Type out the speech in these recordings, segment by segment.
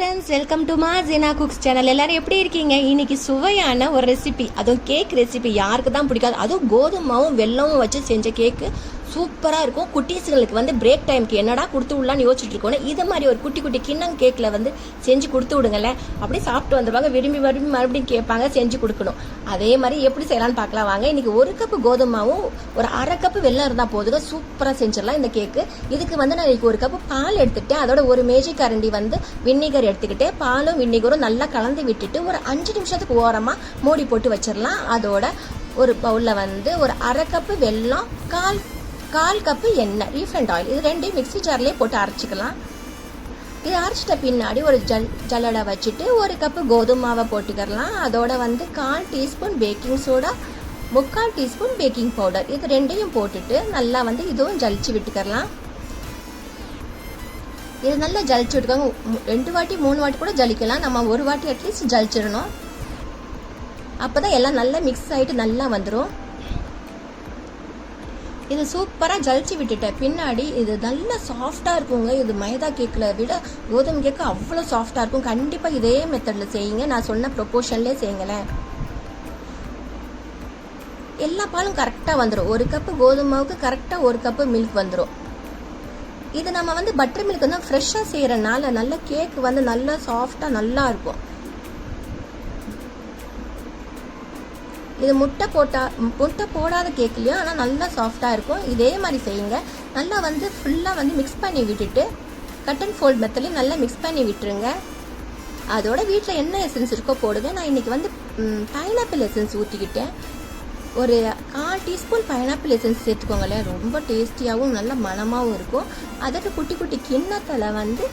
Friends welcome to மா Jeena cooks channel எல்லாரும் எப்படி இருக்கீங்க? இன்னைக்கு சுவையான ஒரு ரெசிபி அதுவும் கேக் ரெசிபி யாருக்கு தான் பிடிக்காது? அதுவும் கோதுமாவும் வெல்லமும் வச்சு செஞ்ச கேக்கு சூப்பராக இருக்கும். குட்டீஸுகளுக்கு வந்து பிரேக் டைம்க்கு என்னடா கொடுத்து விடலான்னு யோசிச்சுட்டு இருக்கோம் இது மாதிரி ஒரு குட்டி குட்டி கிண்ணம் கேக்கில் வந்து செஞ்சு கொடுத்து விடுங்களேன். அப்படியே சாப்பிட்டு வந்துடுவாங்க விரும்பி விரும்பி மறுபடியும் கேட்பாங்க செஞ்சு கொடுக்கணும். அதே மாதிரி எப்படி செய்யலாம்னு பார்க்கலாம். வாங்க இன்னைக்கு ஒரு கப்பு கோதுமாவும் ஒரு அரை கப்பு வெள்ளம் இருந்தால் போதுங்க. சூப்பராக செஞ்சிடலாம் இந்த கேக்கு இதுக்கு வந்து நான் இன்னைக்கு ஒரு கப்பு பால் எடுத்துட்டேன் அதோட ஒரு மேஜை கரண்டி வந்து வின்னிகர் எடுத்துக்கிட்டு பாலும் வின்னிகரும் நல்லா கலந்து விட்டுட்டு ஒரு அஞ்சு நிமிஷத்துக்கு ஓரமாக மூடி போட்டு வச்சிடலாம். அதோட ஒரு பவுலில் வந்து ஒரு அரை கப்பு வெல்லம் கால் கால் கப்பு எண்ணெய் ரீஃபைண்ட் ஆயில் இது ரெண்டையும் மிக்ஸி ஜார்லேயே போட்டு அரைச்சிக்கலாம். இது அரைச்சிட்ட பின்னாடி ஒரு ஜல் ஜல்லடை வச்சுட்டு ஒரு கப்பு கோதுமை மாவை போட்டுக்கிறலாம் அதோட வந்து கால் டீஸ்பூன் பேக்கிங் சோடா முக்கால் டீஸ்பூன் பேக்கிங் பவுடர் இது ரெண்டையும் போட்டுட்டு நல்லா வந்து இதுவும் ஜலிச்சு விட்டுக்கிறலாம் இது நல்லா ஜலிச்சு விட்டுக்கோங்க. ரெண்டு வாட்டி மூணு வாட்டி கூட ஜலிக்கலாம். நம்ம ஒரு வாட்டி அட்லீஸ்ட் ஜலிச்சிடணும். அப்போ தான் எல்லாம் நல்லா மிக்ஸ் ஆகிட்டு நல்லா வந்துடும் இது சூப்பராக ஜலிச்சு விட்டுட்டேன் பின்னாடி இது நல்லா சாஃப்டாக இருக்குங்க. இது மைதா கேக்கில் விட கோதுமை கேக்கு அவ்வளோ சாஃப்டாக இருக்கும். கண்டிப்பாக இதே மெத்தடில் செய்யுங்க. நான் சொன்ன ப்ரொப்போர்ஷன்லேயே செய்யுங்களேன். எல்லா பாலும் கரெக்டாக வந்துடும் ஒரு கப்பு கோதுமாவுக்கு கரெக்டாக ஒரு கப்பு மில்க் வந்துடும் இது நம்ம வந்து பட்டர் மில்க் வந்து ஃப்ரெஷ்ஷாக செய்கிறனால நல்ல கேக் வந்து நல்லா சாஃப்டாக நல்லா இருக்கும். இது முட்டை போட்டா முட்டை போடாத கேக்லையும் ஆனால் நல்லா சாஃப்டாக இருக்கும். இதே மாதிரி செய்யுங்க. நல்லா வந்து ஃபுல்லாக வந்து மிக்ஸ் பண்ணி விட்டுட்டு கட் அண்ட் ஃபோல்ட் மெத்தட்லையும் நல்லா மிக்ஸ் பண்ணி விட்டுருங்க. அதோட வீட்டில் என்ன எசன்ஸ் இருக்கோ போடுங்க. நான் இன்னைக்கு வந்து பைனாப்பிள் எசன்ஸ் ஊற்றிக்கிட்டேன் ஒரு கால் டீஸ்பூன் பைனாப்பிள் எசன்ஸ் சேர்த்துக்கோங்களேன். ரொம்ப டேஸ்டியாகவும் நல்ல மணமாகவும் இருக்கும். அதற்கு குட்டி குட்டி கிண்ணத்தில் வந்து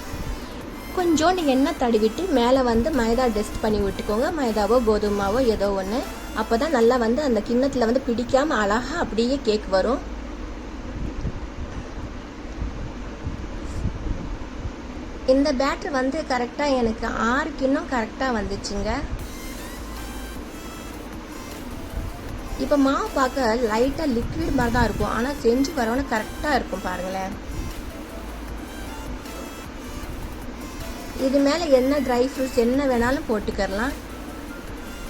கொஞ்சோண்டு எண்ணெய் தடவிட்டு மேலே வந்து மைதா டெஸ்ட் பண்ணி விட்டுக்கோங்க. மைதாவோ கோதுமாவோ ஏதோ ஒன்று அப்போ தான் நல்லா வந்து அந்த கிண்ணத்தில் வந்து பிடிக்காமல் அழகாக அப்படியே கேக் வரும். இந்த பேட்டர் வந்து கரெக்டாக எனக்கு ஆறு கிண்ணம் கரெக்டாக வந்துச்சுங்க. இப்போ மாவு பார்க்க லைட்டாக லிக்விட் மாதிரி தான் இருக்கும். ஆனால் செஞ்சு வரவன கரெக்டாக இருக்கும் பாருங்களேன். இது மேலே என்ன ட்ரை ஃப்ரூட்ஸ் என்ன வேணாலும் போட்டுக்கிறலாம்.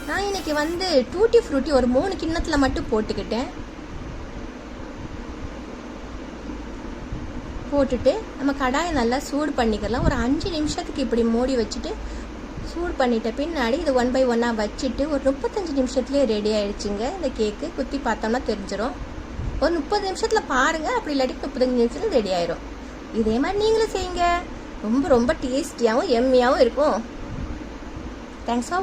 நான் இன்னைக்கு வந்து டூட்டி ஃப்ரூட்டி ஒரு மூணு கிண்ணத்தில் மட்டும் போட்டுக்கிட்டேன். போட்டுட்டு நம்ம கடாயை நல்லா சூடு பண்ணிக்கலாம். ஒரு அஞ்சு நிமிஷத்துக்கு இப்படி மூடி வச்சுட்டு சூடு பண்ணிட்ட பின்னாடி இது ஒன் பை ஒன்னாக வச்சுட்டு ஒரு முப்பத்தஞ்சு நிமிஷத்துலேயே ரெடி ஆயிடுச்சுங்க. இந்த கேக்கு குத்தி பார்த்தோம்னா தெரிஞ்சிடும் ஒரு முப்பது நிமிஷத்தில் பாருங்கள் அப்படி இல்லாட்டி முப்பத்தஞ்சு நிமிஷத்தில் ரெடி ஆயிரும். இதே மாதிரி நீங்களும் செய்யுங்க. ரொம்ப ரொம்ப டேஸ்டியாகவும் எம்மியாகவும் இருக்கும். Thanks for